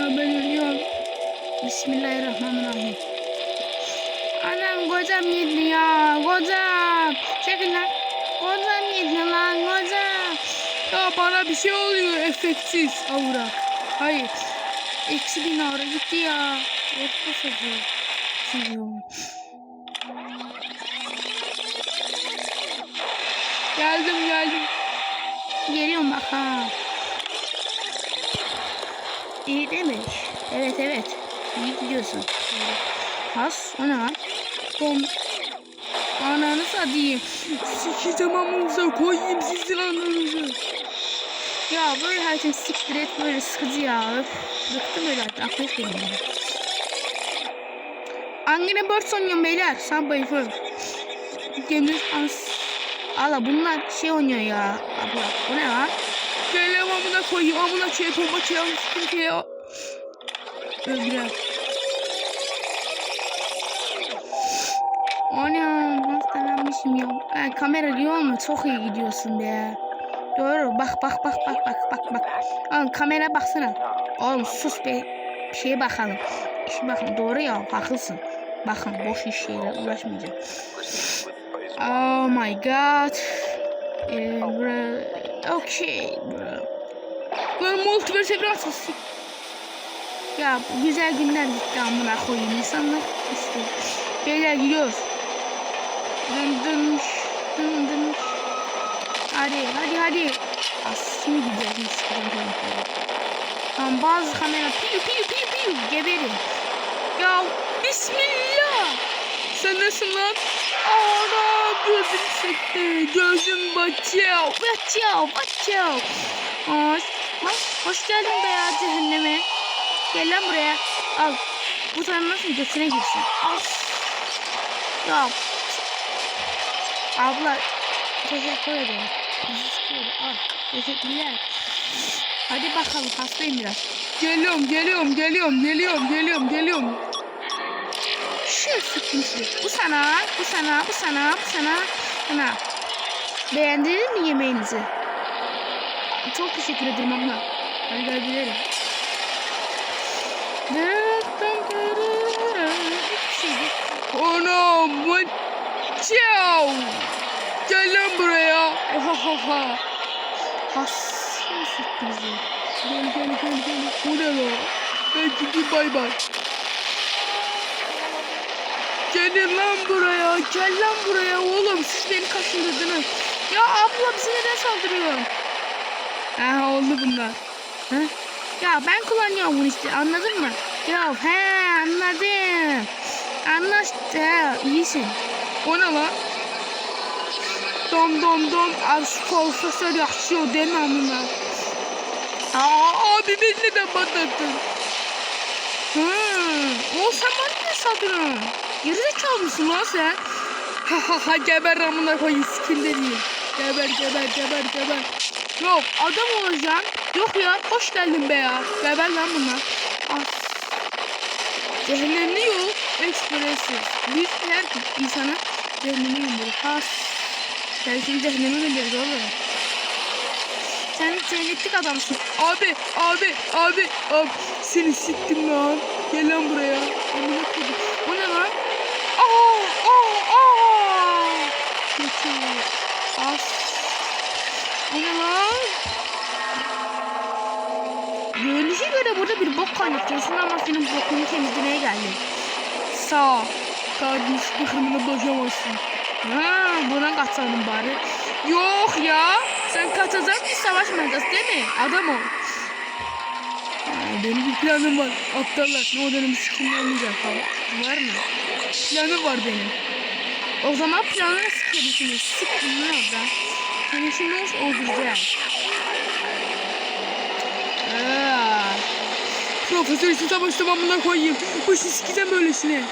Ya ben. Bismillahirrahmanirrahim. Anam kocam yedi ya. Kocam. Çekil lan. Kocam yedi lan kocam. Ya bana bir şey oluyor efektsiz aura. Hayır. Eksi bin aura gitti ya. Orta sözü. Seviyorum. Geldim geldim. Geliyorum bak ha. İyi demiş. Evet evet. İyi gidiyorsun. Has o ne lan? Bom. Ananı satayım. Siki tamamınıza koyayım sizin ananızı. Ya böyle her şey siktir et böyle sıkıcı ya. Öf. Bıktım öyle artık. Aklı etmedim ya. Angry Birds oynuyorum beyler. Sen bayılır. Gönül as. Ala bunlar şey oynuyor ya. Abla bu ne lan? Gel amına koyayım amına şey bomba şey sıkıntı ya. Öldüler. Anam hastalanmışım ya. Ha, kamera diyor ama çok iyi gidiyorsun be. Doğru bak bak bak bak bak bak bak. Oğlum kamera baksana. Oğlum sus be. Bir şeye bakalım. Şimdi bakın doğru ya haklısın. Bakın boş iş şeyle uğraşmayacağım. Oh my god. Ee. Okay bro. Lan multiverse evren sesi. Ya bu güzel günler gitti amına koyayım insanlar işte. Beyler gidiyoruz. Dın dın dın dın. Hadi hadi hadi. Gideceğiz biz sıkıntı Tamam bazı kamera piyu piyu piyu piyu geberin. Ya bismillah. Sen nesin lan? Ana gözüm sekti. Gözüm batıyor. Batıyor. Batıyor. Hoş, hoş, hoş geldin be ya cehenneme. Gel lan buraya. Al. Bu sana nasıl götüne girsin. Al. Ya. Abla. Teşekkür ederim. Teşekkür ederim. Al. Teşekkürler. Hadi bakalım hastayım biraz. Geliyorum, geliyorum, geliyorum, geliyorum, geliyorum, geliyorum. Şu sıkıntı. Bu sana, bu sana, bu sana, bu sana, sana. Beğendiniz mi yemeğinizi? Çok teşekkür ederim abla. Hadi gel gidelim. Anam, ciao. Gel lan buraya. Oha ha ha. Hasım sıktı bizi. Gel gel gel gel. Bu ne lan? Ben gideyim bay bay. Gelin lan buraya. Gel lan buraya oğlum. Siz beni kaçındırdınız. Ya abla bize neden saldırıyor? Ha oldu bunlar. Ha? Ya ben kullanıyorum bunu işte anladın mı? Ya he anladım. Anlaştı. İyisin. O ne lan? Dom dom dom profesör yaşıyor deme amına. Aa abi beni neden patlattın? Hı, o bana ne saldırın? Gerizekalı mısın lan sen? Ha ha ha geber amına koyayım skillleri. Geber geber geber geber. Yok adam olacağım. Yok ya hoş geldin be ya. Geber lan bunlar. As. Cehennemli yol ekspresi. Biz her insana cehennemi gönderir. Has. Sen şimdi cehenneme gönderir oğlum. Sen cennetlik adamsın. Abi, abi, abi, abi. Seni siktim lan. Gel lan buraya. Amına. O ne lan? Aa, aa, aa. Kötü. As. O ne lan? Görünüşe göre burada bir bok kaynatıyorsun ama senin bokunu temizlemeye geldim. Sağ ol. Kardeşlik hırmını boşamazsın. Ha, buna kaçalım bari. Yok ya. Sen kaçacak biz savaşmayacağız değil mi? Adam ol. Benim bir planım var. Aptallar. Ne odanın sikim olmayacak falan. Var mı? Planım var benim. O zaman planı nasıl kelisiniz? Sık bunu orada. Seni şimdi öldüreceğiz. İçin savaşta ben buna koyayım. Başı sikeceğim böylesine.